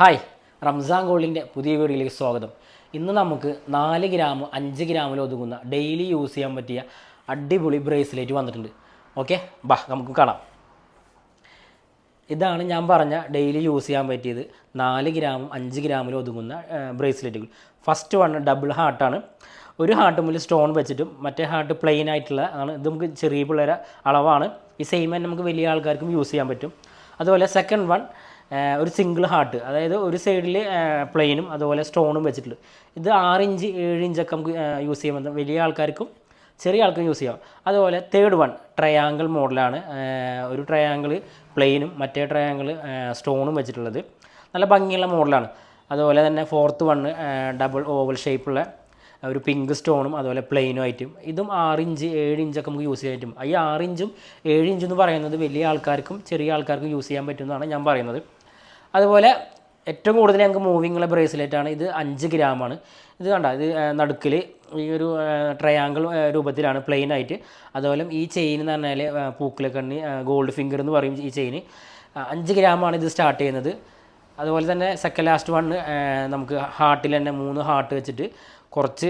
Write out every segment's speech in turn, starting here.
Hi Ramzan ഗോൾഡിന്റെ പുതിയ വീഡിയോയിലേക്ക് സ്വാഗതം. ഇന്ന് നമുക്ക് നാല് ഗ്രാം അഞ്ച് ഗ്രാമിൽ ഒതുങ്ങുന്ന ഡെയിലി യൂസ് ചെയ്യാൻ പറ്റിയ അടിപൊളി ബ്രേസ്ലെറ്റ് വന്നിട്ടുണ്ട്. ഓക്കെ ബാ നമുക്ക് കാണാം. ഇതാണ് ഞാൻ പറഞ്ഞ ഡെയിലി യൂസ് ചെയ്യാൻ പറ്റിയത് നാല് ഗ്രാമും അഞ്ച് ഗ്രാമിൽ ഒതുങ്ങുന്ന ബ്രേസ്ലെറ്റുകൾ. ഫസ്റ്റ് വൺ ഡബിൾ ഹാർട്ടാണ് ഒരു ഹാർട്ട് മുല്ല സ്റ്റോൺ വെച്ചിട്ടും മറ്റേ ഹാർട്ട് പ്ലെയിൻ ആയിട്ടുള്ള ആണ്. ഇത് നമുക്ക് ചെറിയ പിള്ളേരെ അളവാണ്. ഈ സെയിം തന്നെ നമുക്ക് വലിയ ആൾക്കാർക്കും യൂസ് ചെയ്യാൻ പറ്റും. അതുപോലെ സെക്കൻഡ് വൺ ഒരു സിംഗിൾ ഹാർട്ട് അതായത് ഒരു സൈഡിൽ പ്ലെയിനും അതുപോലെ സ്റ്റോണും വെച്ചിട്ടുള്ളൂ ഇത് ആറ് ഇഞ്ച് ഏഴ് ഇഞ്ചൊക്കെ നമുക്ക് യൂസ് ചെയ്യാൻ വലിയ ആൾക്കാർക്കും ചെറിയ ആൾക്കും യൂസ് ചെയ്യാം. അതുപോലെ തേർഡ് വൺ ട്രയാങ്കിൾ മോഡലാണ് ഒരു ട്രയാങ്കിൾ പ്ലെയിനും മറ്റേ ട്രയാങ്കിൾ സ്റ്റോണും വെച്ചിട്ടുള്ളത്. നല്ല ഭംഗിയുള്ള മോഡലാണ് അതുപോലെ തന്നെ ഫോർത്ത് വണ്ണ് ഡബിൾ ഓവൽ ഷേപ്പുള്ള ഒരു പിങ്ക് സ്റ്റോണും അതുപോലെ പ്ലെയിനും ആയിട്ടും. ഇതും ആറ് ഇഞ്ച് ഏഴ് ഇഞ്ചൊക്കെ നമുക്ക് യൂസ് ചെയ്യാൻ പറ്റും. ഈ ആറ് ഇഞ്ചും ഏഴ് ഇഞ്ചും എന്ന് പറയുന്നത് വലിയ ആൾക്കാർക്കും ചെറിയ ആൾക്കാർക്കും യൂസ് ചെയ്യാൻ പറ്റുമെന്നാണ് ഞാൻ പറയുന്നത്. അതുപോലെ ഏറ്റവും കൂടുതൽ ഞങ്ങൾക്ക് മൂവിങ് ഉള്ള ബ്രേസ്ലെറ്റ് ആണ്. ഇത് അഞ്ച് ഗ്രാമാണ് ഇത് കണ്ട? ഇത് നടുക്കിൽ ഈ ഒരു ട്രയാങ്കിൾ രൂപത്തിലാണ് പ്ലെയിൻ ആയിട്ട്. അതുപോലെ ഈ ചെയിൻ എന്ന് പറഞ്ഞാൽ പൂക്കിലക്കണ്ണി ഗോൾഡ് ഫിംഗർ എന്ന് പറയും ഈ ചെയിൻ അഞ്ച് ഗ്രാമാണ് ഇത് സ്റ്റാർട്ട് ചെയ്യുന്നത്. അതുപോലെ തന്നെ സെക്കൻഡ് ലാസ്റ്റ് വൺ നമുക്ക് ഹാർട്ടിൽ തന്നെ മൂന്ന് ഹാർട്ട് വെച്ചിട്ട് കുറച്ച്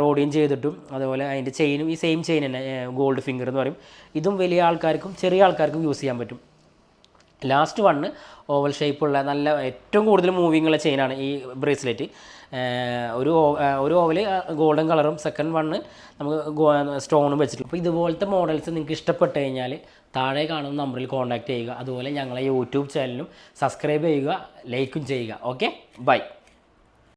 റോഡിയും ചെയ്തിട്ടും അതുപോലെ അതിന്റെ ചെയിനും ഈ സെയിം ചെയിൻ തന്നെ ഗോൾഡ് ഫിംഗർ എന്ന് പറയും. ഇതും വലിയ ആൾക്കാർക്കും ചെറിയ ആൾക്കാർക്കും യൂസ് ചെയ്യാൻ പറ്റും. ലാസ്റ്റ് വണ്ണ് ഓവൽ ഷേപ്പുള്ള നല്ല ഏറ്റവും കൂടുതൽ മൂവിങ് ഉള്ള ചെയിനാണ് ഈ ബ്രേസ്ലെറ്റ് ഒരു ഒരു ഓവൽ ഗോൾഡൻ കളറും സെക്കൻഡ് വണ്ണ് നമുക്ക് സ്റ്റോണും വെച്ചിട്ടുണ്ട്. അപ്പോൾ ഇതുപോലത്തെ മോഡൽസ് നിങ്ങൾക്ക് ഇഷ്ടപ്പെട്ട് കഴിഞ്ഞാൽ താഴെ കാണുന്ന നമ്പറിൽ കോൺടാക്റ്റ് ചെയ്യുക. അതുപോലെ ഞങ്ങളെ യൂട്യൂബ് ചാനലും സബ്സ്ക്രൈബ് ചെയ്യുക ലൈക്കും ചെയ്യുക. Okay bye